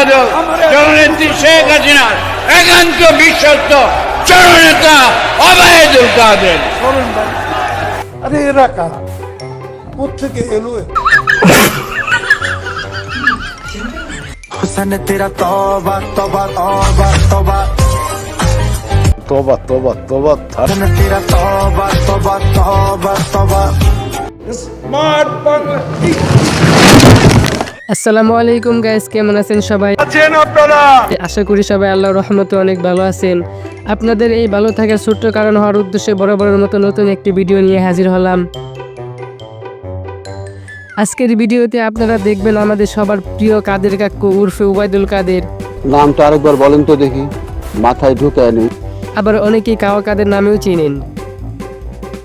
সম্পাদক জননেত্রী শেখ হাসিনার একান্ত বিশ্বস্ত জননেতা অবায়দুল কাদের। আরে এরা কার? কোথেকে এলো হুসান তেরা তবা তবা তবা তবা স্মার্ট বাংলা। আসসালামু আলাইকুম গাইস কেমন আছেন সবাই? আছেন আপনারা? আশা করি সবাই আল্লাহর রহমতে অনেক ভালো আছেন। আপনাদের এই ভালো থাকার ছোট্ট কারণ হওয়ার উদ্দেশ্যে বড় বড় মতো নতুন একটি ভিডিও নিয়ে হাজির হলাম। আজকের ভিডিওতে আপনারা দেখবেন আমাদের সবার প্রিয় কাদের কাকু উর্ফে উবাইদুল কাদের। নামটা আরেকবার বলেন তো দেখি মাথায় ঢুকায়নি আবার অনেকেই কাওয়া কাদের নামেও চিনেন।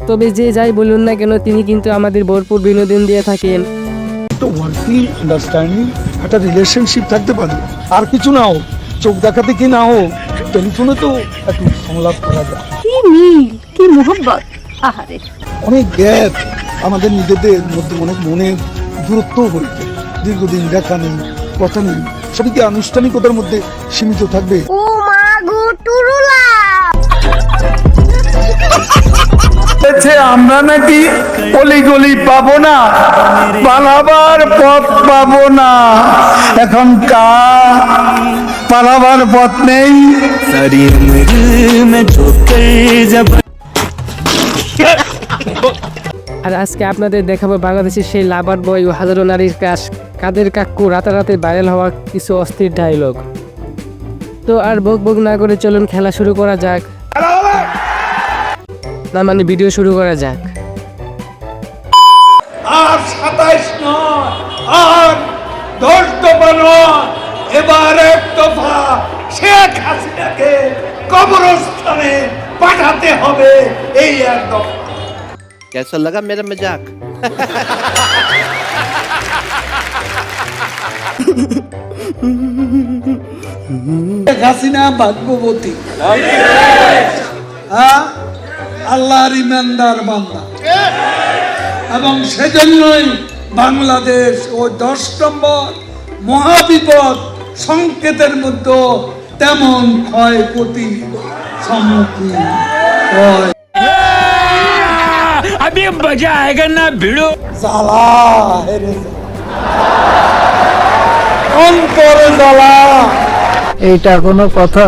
তবে যে যাই বলুন না কেন তিনি কিন্তু আমাদের ভরপুর বিনোদন দিয়ে থাকেন। তো ওয়ার্কিং আন্ডারস্ট্যান্ডিং একটা রিলেশনশিপ থাকতে পারে। আর কিছু না হোক চোখ দেখাতে কি না হোক টেলিফোনে তো একটু সংলাপ করা যায়। কি মিল কি মোহব্বত? আহারে। অনেক গ্যাপ আমাদের নিজেদের মধ্যে অনেক মনে দূরত্ব হয়েছে। দীর্ঘদিন দেখা নেই কথা নেই সবই কি আনুষ্ঠানিকতার মধ্যে সীমিত থাকবে? ও মা গো টুরুলা! হয়েছে আমরা নাকি অলিগলি পাবো না, পালাবার পথ পাবো না। এখন কা পালাবার পথ নেই। আর আজকে আপনাদের দেখাবো বাংলাদেশের সেই লাভার বয় ও হাজারো নারীর কাজ। কাদের কাকু রাতারাতে ভাইরাল হওয়া কিছু অস্থির ডায়লগ তো আর বক বক না করে চলুন, খেলা শুরু করা যাক। না মানে ভিডিও শুরু করা যাক আর সাতাইশ নয় আর দশ দফা নয় এবার এক দফা শেখ হাসিনাকে কবরস্থানে পাঠাতে হবে এই এক দফা कैसा लगा मेरा मजाक শেখ হাসিনা ভাগ্যবতী হ্যাঁ আল্লাহর ইমানদার বাংলা এবং সেজন্যই বাংলাদেশ ও দশ নম্বর মহাবিপদ সংকেতের মধ্যে তেমন ক্ষয়ক্ষতি সম্মুখীন হয়। আমি মজা না জ্বালা? এইটা কোনো কথা?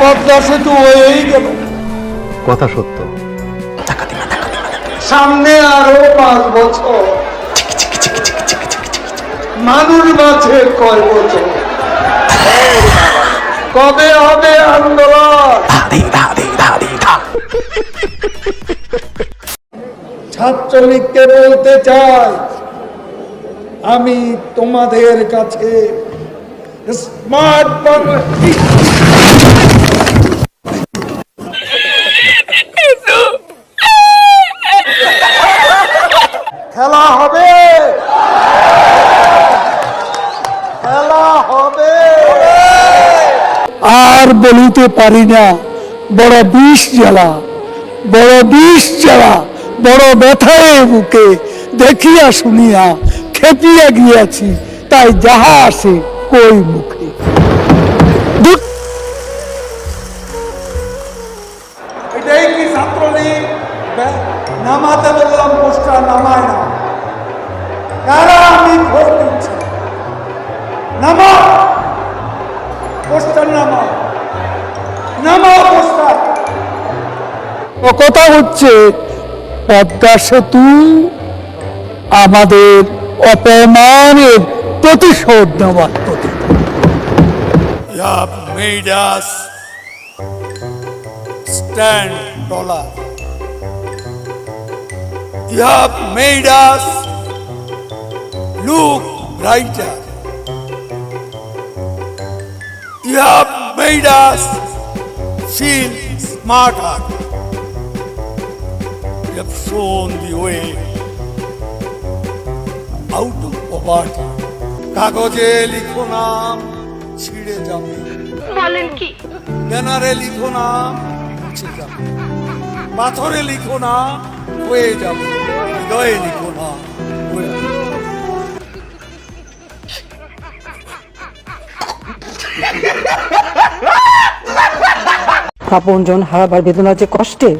পদ্মা সেতু হয়েই গেল। কথা সত্য। সামনে আরও পাঁচ বছর। মানুষ বাঁচে কয় বছর? কবে হবে আন্দোলন? ছাত্রলীগকে বলতে চাই, আমি তোমাদের কাছে স্মার্ট বাংলা হবে। খেলা হবে। আর বলিতে পারি না বড় বিষ জ্বালা বড় বিষ জ্বালা বড় ব্যথায় বুকে দেখিয়া শুনিয়া খেপিয়া গিয়াছি তাই যাহা আসে কই মুখে। এটাই কি ছাত্রলীগ? নামাতে বললাম পোস্টার নামায় না। কারা আমি ভোট দিচ্ছি? নামা! পোস্টার নামা। নামা পোস্টার। ও কথা হচ্ছে পদ্মা সেতু আমাদের অপমানের প্রতিশোধ নেওয়ার প্রতি। made us stand taller. You have made us look brighter. You have made us feel smarter. You have shown the way out of poverty. কাগজে লিখো নাম ছিঁড়ে যাবে বলেন কি ব্যানারে লিখো না মুছে যাবে পাথরে লিখো না হয়ে যাবে হৃদয়ে লিখো না আপনজন হারাবার বেদনা যে কষ্টে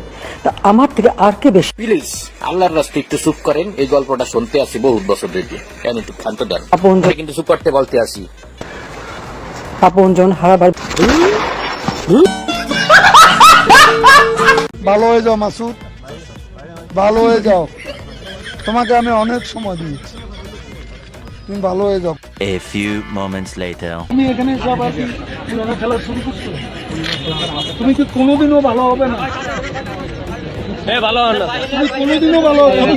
তা আমার থেকে আর কে বেশি? প্লিজ আল্লাহর রাস্তে একটু চুপ করেন এই গল্পটা শুনতে আসি বহুত বছর ধরে। কেন একটু ক্ষান্ত দেন আপনজন কিন্তু চুপ করতে বলতে আসি। আপনজন হারাবার ভালো হয়ে যাও মাসুদ। ভালো হয়ে যাও। তোমাকে আমি অনেক সময় দিয়েছি। তুমি ভালো হয়ে যাও। A few moments later. তুমি এখানে সব আর কি পুরোনো খেলা শুরু করছো তুমি কি কোনোদিনও ভালো হবে না তুমি কোনোদিনও ভালো হবে না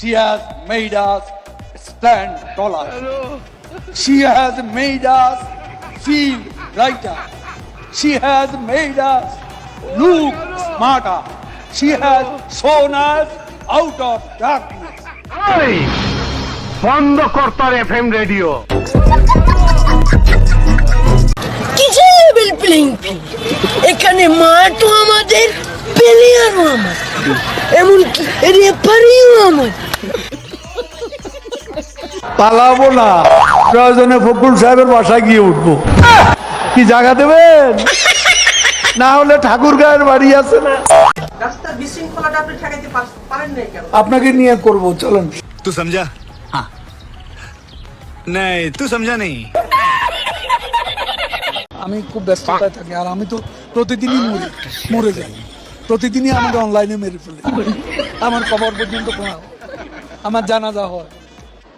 She has made us stand taller. She has made us feel brighter. She has made us look smarter. She has shown us out of darkness. বন্ধ করতার এফ এম রেডিও এখানে মাঠও আমাদের প্লেয়ারও আমার। এমনকি রেফারিও আমার। পালাবো না। প্রয়োজনে ফকুল সাহেবের বাসায় গিয়ে উঠবো। কি জায়গা দেবেন? না হলে ঠাকুর গায়ের বাড়ি আছে না। আপনাকে নিয়ে করব চলেন। তুই সমঝা नहीं तू সমঝা नहीं। আমি খুব ব্যস্ততায় থাকি আর আমি তো প্রতিদিনই মরে মরে যাই। প্রতিদিনই আমাকে অনলাইনে মেরে ফেলে। আমার খবর পর্যন্ত আমার আমার জানাজা হয়।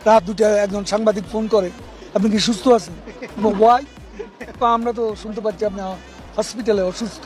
রাত দুটা একজন সাংবাদিক ফোন করে আপনি কি সুস্থ আছেন? ওয়াই। আমরা তো শুনতে পাচ্ছি আপনি হসপিটালে অসুস্থ।